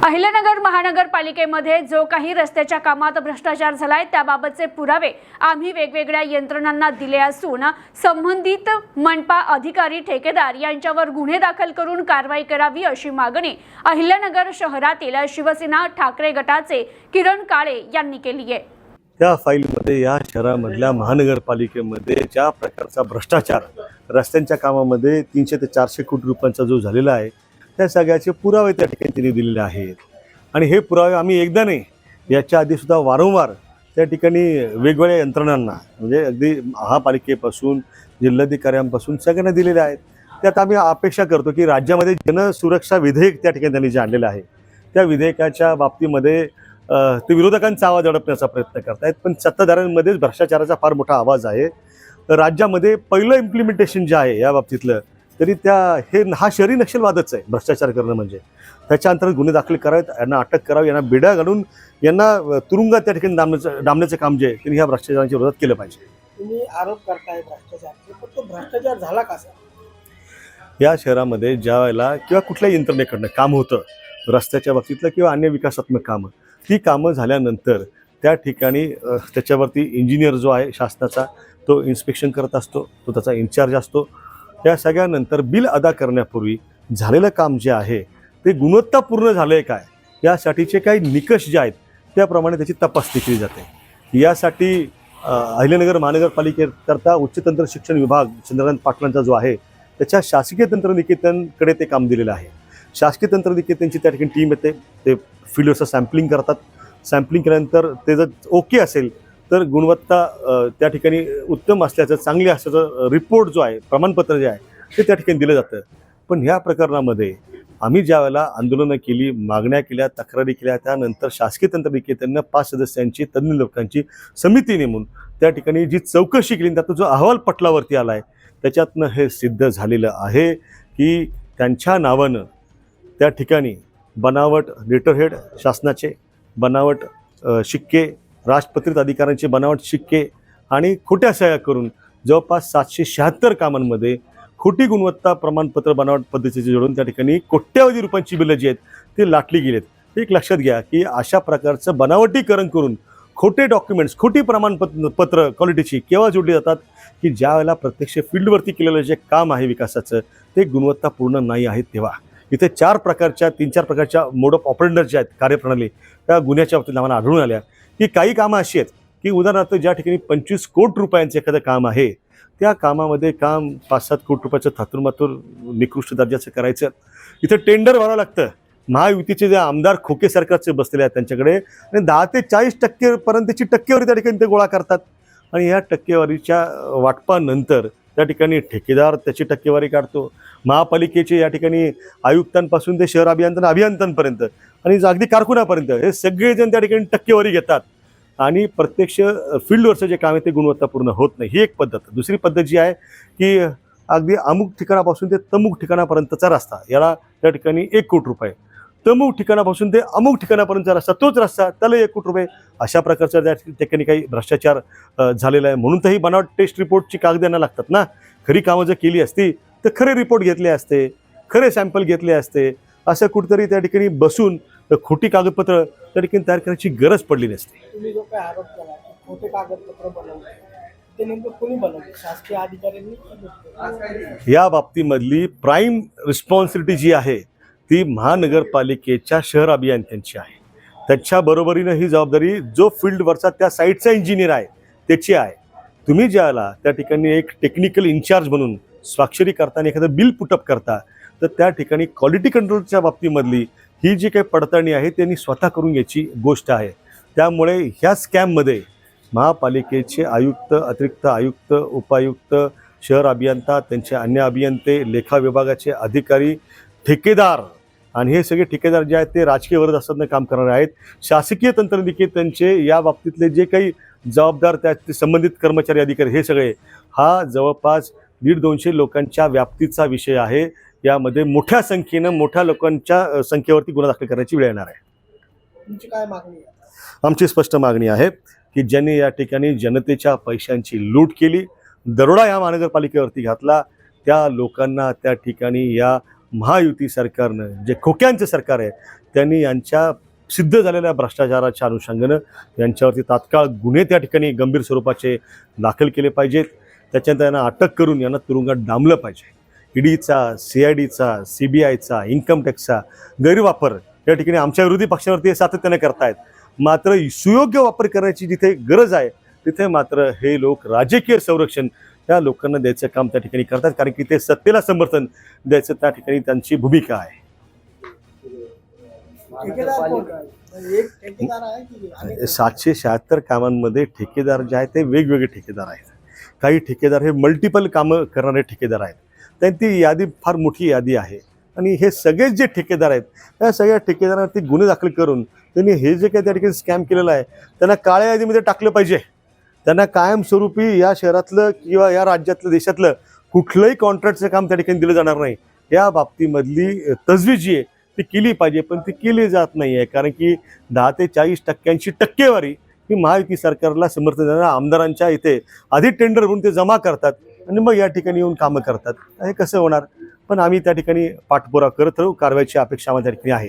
अहिल्यानगर महानगरपालिकेमध्ये जो काही रस्त्याच्या कामात भ्रष्टाचार झालाय त्याबाबतचे पुरावे आम्ही वेगवेगळ्या यंत्रणांना दिले असून संबंधित मनपा अधिकारी ठेकेदार यांच्यावर गुन्हे दाखल करून कारवाई करावी अशी मागणी अहिल्यानगर शहरातील शिवसेना ठाकरे गटाचे किरण काळे यांनी केली आहे. त्या फाईलमध्ये या शहरामधल्या महानगरपालिकेमध्ये ज्या प्रकारचा भ्रष्टाचार रस्त्यांच्या कामामध्ये तीनशे ते चारशे कोटी रुपयांचा जो झालेला आहे त्या सगळ्याचे पुरावे त्या ठिकाणी त्यांनी दिलेले आहेत. आणि हे पुरावे आम्ही एकदा नाही याच्या आधीसुद्धा वारंवार त्या ठिकाणी वेगवेगळ्या यंत्रणांना म्हणजे अगदी महापालिकेपासून जिल्हाधिकाऱ्यांपासून सगळ्यांना दिलेले आहेत. त्यात आम्ही अपेक्षा करतो की राज्यामध्ये जनसुरक्षा विधेयक त्या ठिकाणी त्यांनी जे आणलेलं आहे त्या विधेयकाच्या बाबतीमध्ये ते विरोधकांचा आवाज अडपण्याचा प्रयत्न करतायत पण सत्ताधाऱ्यांमध्येच भ्रष्टाचाराचा फार मोठा आवाज आहे. राज्यामध्ये पहिलं इम्प्लिमेंटेशन जे आहे या बाबतीतलं तरी त्या हे हा शहरी नक्षलवादच आहे भ्रष्टाचार करणं म्हणजे. त्याच्या अंतर्गत गुन्हे दाखल करावेत यांना अटक करावी यांना बेड्या घालून यांना तुरुंगात त्या ठिकाणी डांबण्याचं डांबण्याचं काम जे आहे त्यांनी ह्या भ्रष्टाचाराच्या विरोधात केलं पाहिजे. तुम्ही आरोप करताय भ्रष्टाचारचे पण तो भ्रष्टाचार झाला कसा या शहरामध्ये ज्या वेळेला किंवा कुठल्याही यंत्रणेकडनं काम होतं रस्त्याच्या बाबतीतलं किंवा अन्य विकासात्मक कामं ती कामं झाल्यानंतर त्या ठिकाणी त्याच्यावरती इंजिनियर जो आहे शासनाचा तो इन्स्पेक्शन करत असतो तो त्याचा इन्चार्ज असतो या सगळ्यानंतर बिल अदा करण्यापूर्वी झालेलं काम जे आहे ते गुणवत्तापूर्ण झालं आहे काय? यासाठीचे काही निकष जे आहेत त्याप्रमाणे त्याची तपासणी केली जाते. यासाठी अहिल्यानगर महानगरपालिकेकरता उच्च तंत्र शिक्षण विभाग चंद्रकांत पाटलांचा जो आहे त्याच्या शासकीय तंत्रनिकेतनकडे ते काम दिलेलं आहे. शासकीय तंत्रनिकेतनची त्या ठिकाणी टीम येते ते फिल्डवरचं सॅम्पलिंग करतात. सॅम्पलिंग केल्यानंतर ते जर ओके असेल तर गुणवत्ता त्या ठिकाणी उत्तम असल्याचं चांगली असल्याचं रिपोर्ट जो आहे प्रमाणपत्र जे आहे ते त्या ठिकाणी दिलं जातं. पण ह्या प्रकरणामध्ये आम्ही ज्या वेळेला आंदोलनं केली मागण्या केल्या तक्रारी केल्या त्यानंतर शासकीय तंत्रनिकेतननं पाच सदस्यांची तज्ज्ञ लोकांची समिती नेमून त्या ठिकाणी जी चौकशी केली त्यातून जो अहवाल पटलावरती आला आहे त्याच्यातनं हे सिद्ध झालेलं आहे की त्यांच्या नावानं त्या ठिकाणी बनावट लेटरहेड शासनाचे बनावट शिक्के राजपत्रित अधिकाऱ्यांचे बनावट शिक्के आणि खोट्या सह्या करून जवळपास सातशे शहात्तर कामांमध्ये खोटी गुणवत्ता प्रमाणपत्र बनावट पद्धतीचे जोडून त्या ठिकाणी कोट्यावधी रुपयांची बिलं जी आहेत ती लाटली गेलीत. एक लक्षात घ्या की अशा प्रकारचं बनावटीकरण करून खोटे डॉक्युमेंट्स खोटी प्रमाणपत्र पत्र क्वालिटीची केव्हा जोडली जातात? की ज्या वेळेला प्रत्यक्ष फील्डवरती केलेलं जे काम आहे विकासाचं ते गुणवत्तापूर्ण नाही आहे तेव्हा. इथे चार प्रकारच्या तीन चार प्रकारच्या मोड ऑफ ऑपरेंडर ज्या आहेत कार्यप्रणाली त्या गुन्ह्याच्या बाबतीत आम्हाला आढळून आल्या. की काही कामं अशी आहेत की उदाहरणार्थ ज्या ठिकाणी पंचवीस कोटी रुपयांचं एखादं काम आहे त्या कामामध्ये काम पाच सात कोटी रुपयाचं थातुरमातूर निकृष्ट दर्जाचं करायचं. इथं टेंडर भरावं लागतं. महायुतीचे जे आमदार खोके सरकारचे बसलेले आहेत त्यांच्याकडे आणि दहा ते चाळीस टक्केपर्यंतची टक्केवारी त्या ठिकाणी ते गोळा करतात. आणि या टक्केवारीच्या वाटपानंतर त्या ठिकाणी ठेकेदार त्याची टक्केवारी काढतो. महापालिकेचे या ठिकाणी आयुक्तांपासून ते शहर अभियंता अभियंत्यांपर्यंत आणि अगदी कारकुनापर्यंत हे सगळेजण त्या ठिकाणी टक्केवारी घेतात. आणि प्रत्यक्ष फील्डवरचं जे काम आहे ते गुणवत्तापूर्ण होत नाही. ही एक पद्धत. दुसरी पद्धत जी आहे की अगदी अमुक ठिकाणापासून ते तमुक ठिकाणापर्यंतचा रस्ता याला त्या ठिकाणी एक कोटी रुपये तमुक ठिकाणापासून ते अमुक ठिकाणापर्यंतचा रस्ता तोच रस्ता त्याला एक कोटी रुपये अशा प्रकारचा त्या ठिकाणी काही भ्रष्टाचार झालेला आहे. म्हणून तर ही बनावट टेस्ट रिपोर्टची कागद यांना लागतात ना. खरी कामं जर केली असती तर खरे रिपोर्ट घेतले असते खरे सॅम्पल घेतले असते. असं कुठेतरी त्या ठिकाणी बसून खोटी कागदपत्र त्या ठिकाणी तयार करण्याची गरज पडली नसते. तुम्ही जो काही आरोप केला की खोटे कागदपत्र बनवले ते नेमकं कोणी बनवले? शासकीय अधिकाऱ्यांनी की दुसरे? या बाबतीमधली प्राईम रिस्पॉन्सिबिलिटी जी आहे ती महानगरपालिकेच्या शहर अभियंत्यांची आहे. त्याच्या बरोबरीनं ही जबाबदारी जो फील्डवरचा त्या साईटचा इंजिनियर आहे त्याची आहे. तुम्ही ज्याला त्या ठिकाणी एक टेक्निकल इन्चार्ज म्हणून स्वाक्षरी करताना एखादं बिल पुटअप करता तर त्या ठिकाणी क्वालिटी कंट्रोलच्या बाबतीमधली ही जी काही पडताळणी आहे त्यांनी स्वतः करून घ्यायची गोष्ट आहे. त्यामुळे ह्या स्कॅममध्ये महापालिकेचे आयुक्त अतिरिक्त आयुक्त उपायुक्त शहर अभियंता त्यांचे अन्य अभियंते लेखा विभागाचे अधिकारी ठेकेदार आणि हे सगळे ठेकेदार जे आहेत ते राजकीय वर्ग असताना काम करणारे आहेत. शासकीय तंत्रनिकेतनचे या बाबतीतले जे काही जबाबदार त्या संबंधित कर्मचारी अधिकारी हे सगळे हा जवळपास दीड दोनशे लोकांच्या व्याप्तीचा विषय आहे. यामध्ये मोठ्या संख्येनं मोठ्या लोकांच्या संख्येवरती गुन्हा दाखल करण्याची वेळ येणार आहे. तुमची काय मागणी आहे? आमची स्पष्ट मागणी आहे की ज्यांनी या ठिकाणी जनतेच्या पैशांची लूट केली दरोडा या महानगरपालिकेवरती घातला त्या लोकांना त्या ठिकाणी या महायुती सरकारनं जे खोक्यांचं सरकार आहे त्यांनी यांच्या सिद्ध झालेल्या भ्रष्टाचाराच्या अनुषंगानं यांच्यावरती तात्काळ गुन्हे त्या ठिकाणी गंभीर स्वरूपाचे दाखल केले पाहिजेत. त्याच्यानंतर यांना अटक करून यांना तुरुंगात डांबलं पाहिजे. ईडीचा सी आय डीचा सी बी आयचा इन्कम टॅक्सचा गैरवापर या ठिकाणी आमच्या विरोधी पक्षावरती हे सातत्याने करतायत. मात्र सुयोग्य वापर करण्याची जिथे गरज आहे तिथे मात्र हे लोक राजकीय संरक्षण त्या लोकांना द्यायचं काम त्या ठिकाणी करतात कारण की ते सत्तेला समर्थन द्यायचं त्या ठिकाणी त्यांची भूमिका आहे? म्हणजे एक ठेकेदार आहे की अनेक सातशे शहात्तर कामांमध्ये ठेकेदार जे आहेत ते वेगवेगळे ठेकेदार आहेत. काही ठेकेदार हे मल्टिपल कामं करणारे ठेकेदार आहेत. त्यांची यादी फार मोठी यादी आहे. आणि हे सगळेच जे ठेकेदार आहेत त्या सगळ्या ठेकेदारांवरती गुन्हे दाखल करून त्यांनी हे जे काही त्या ठिकाणी स्कॅम केलेलं आहे त्यांना काळ्या यादीमध्ये टाकलं पाहिजे. त्यांना कायमस्वरूपी या शहरातलं किंवा या राज्यातलं देशातलं कुठलंही कॉन्ट्रॅक्टचं काम त्या ठिकाणी दिलं जाणार नाही. या बाबतीमधली तजवीज जी आहे ती केली पाहिजे पण ती केली जात नाही आहे. कारण की दहा ते चाळीस टक्क्यांची टक्केवारी ही महायुती सरकारला समर्थन देणाऱ्या आमदारांच्या इथे आधी टेंडर होऊन ते जमा करतात आणि मग या ठिकाणी येऊन कामं करतात. हे कसं होणार? पण आम्ही त्या ठिकाणी पाठपुरा करत राहू. कारवाईची अपेक्षा आम्हाला त्या ठिकाणी आहे.